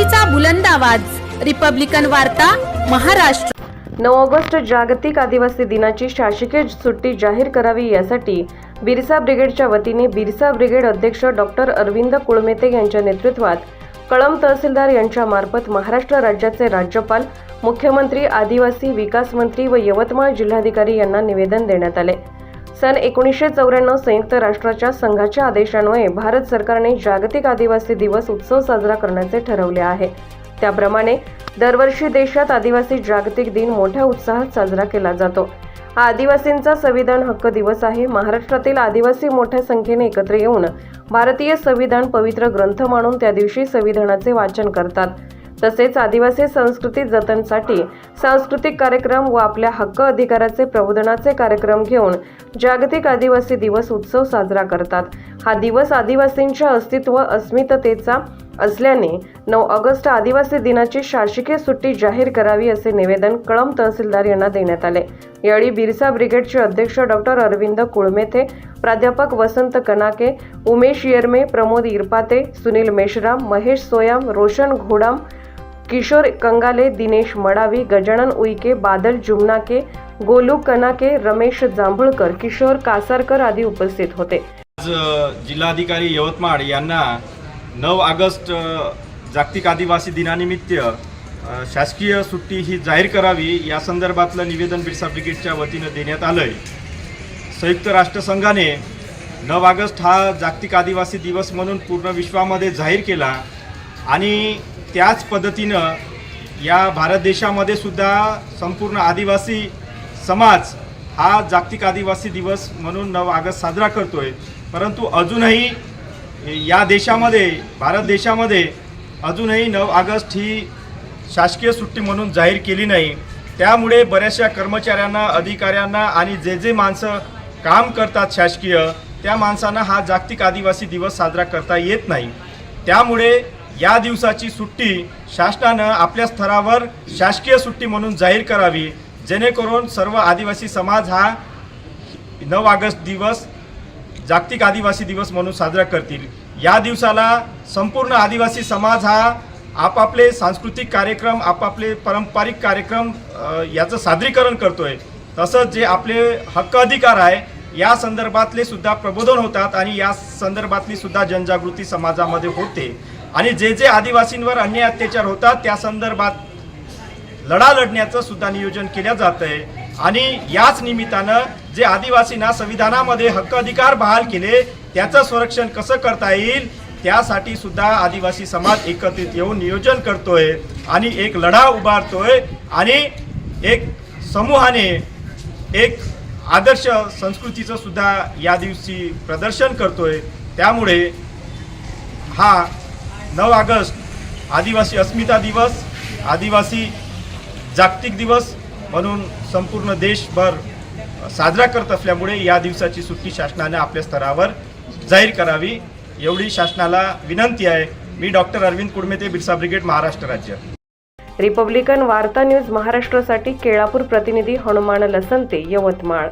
लोकशाहीचा बुलंद आवाज. रिपब्लिकन वार्ता महाराष्ट्र. नऊ ऑगस्ट जागतिक आदिवासी दिनाची शासकीय सुट्टी जाहीर करावी यासाठी बिरसा ब्रिगेडच्या वतीने बिरसा ब्रिगेड अध्यक्ष डॉक्टर अरविंद कुळमेते यांच्या नेतृत्वात कळम तहसीलदार यांच्या मार्फत महाराष्ट्र राज्याचे राज्यपाल मुख्यमंत्री आदिवासी विकास मंत्री व यवतमाळ जिल्हाधिकारी यांना निवेदन देण्यात आले. सन एकोणीसशे चौऱ्याण्णव संयुक्त राष्ट्राच्या संघाच्या आदेशान्वये भारत सरकारने जागतिक आदिवासी दिवस उत्सव साजरा करण्याचे ठरवले आहे. त्याप्रमाणे दरवर्षी देशात आदिवासी जागतिक दिन मोठ्या उत्साहात साजरा केला जातो. हा आदिवासींचा संविधान हक्क दिवस आहे. महाराष्ट्रातील आदिवासी मोठ्या संख्येने एकत्र येऊन भारतीय संविधान पवित्र ग्रंथ मानून त्या दिवशी संविधानाचे वाचन करतात. तसेच आदिवासी संस्कृती जतनसाठी सांस्कृतिक कार्यक्रम व आपल्या हक्क अधिकाराचे प्रबोधनाचे कार्यक्रम घेऊन जागतिक आदिवासी दिवस उत्सव साजरा करतात. हा दिवस आदिवासींच्या अस्तित्व अस्मिततेचा असल्याने नऊ ऑगस्ट आदिवासी दिनाची शासकीय सुट्टी जाहीर करावी असे निवेदन कळम तहसीलदार यांना देण्यात आले. यावेळी बिरसा ब्रिगेडचे अध्यक्ष डॉक्टर अरविंद कुळमेथे प्राध्यापक वसंत कनाके उमेश येरमे प्रमोद इरपाते सुनील मेश्राम महेश सोयाम रोशन घोडाम किशोर कंगाले दिनेश मडावी गजानन उईके बादल जुमनाके गोलू कनाके रमेश जांभुळकर किशोर कासारकर आदी उपस्थित होते. आज जिल्हाधिकारी यवतमाळ यांना नऊ ऑगस्ट जागतिक आदिवासी दिनानिमित्त शासकीय सुट्टी ही जाहीर करावी या संदर्भातलं निवेदन बिरसा ब्रिगेडच्या वतीनं देण्यात आलं आहे संयुक्त राष्ट्रसंघाने नऊ ऑगस्ट हा जागतिक आदिवासी दिवस म्हणून पूर्ण विश्वामध्ये जाहीर केला आणि त्याच पद्धतीनं या भारत देशामध्ये सुद्धा संपूर्ण आदिवासी समाज हा जागतिक आदिवासी दिवस म्हणून नऊ ऑगस्ट साजरा करतोय. परंतु अजूनही या देशामध्ये भारत देशामध्ये अजूनही नऊ ऑगस्ट ही शासकीय सुट्टी म्हणून जाहीर केली नाही. त्यामुळे बऱ्याचशा कर्मचाऱ्यांना अधिकाऱ्यांना आणि जे जे माणसं काम करतात शासकीय त्या माणसांना हा जागतिक आदिवासी दिवस साजरा करता येत नाही. त्यामुळे या दिवसाची सुट्टी शासनानं आपल्या स्तरावर शासकीय सुट्टी म्हणून जाहीर करावी. जेणेकरून सर्व आदिवासी समाज हा नऊ ऑगस्ट दिवस जागतिक आदिवासी दिवस म्हणून साजरा करतील. या दिवसाला संपूर्ण आदिवासी समाज हा आपापले सांस्कृतिक कार्यक्रम आपापले पारंपरिक कार्यक्रम याचं सादरीकरण करतोय. तसंच जे आपले हक्क अधिकार आहे या संदर्भातले सुद्धा प्रबोधन होतात आणि या संदर्भातली सुद्धा जनजागृती समाजामध्ये होते. आणि जे जे आदिवासींवर अन्याय अत्याचार होतात त्या संदर्भात लढा लढण्याचं सुद्धा नियोजन केलं जात आहे आणि याच निमित्तानं जे आदिवासींना संविधानामध्ये हक्क अधिकार बहाल केले त्याचं संरक्षण कसं करता येईल त्यासाठी सुद्धा आदिवासी समाज एकत्रित येऊन नियोजन करतोय आणि एक लढा उभारतोय आणि एक समूहाने एक आदर्श संस्कृतीचं सुद्धा या दिवशी प्रदर्शन करतोय. त्यामुळे हा नऊ ऑगस्ट आदिवासी अस्मिता दिवस आदिवासी जागतिक दिवस म्हणून संपूर्ण देशभर साजरा करत असल्यामुळे या दिवसाची सुट्टी शासनाने आपल्या स्तरावर जाहीर करावी. एवढी शासनाला विनंती आहे. मी डॉक्टर अरविंद कुडमेते बिरसा ब्रिगेड महाराष्ट्र राज्य. रिपब्लिकन वार्ता न्यूज महाराष्ट्रासाठी केळापूर प्रतिनिधी हनुमान लसंते यवतमाळ.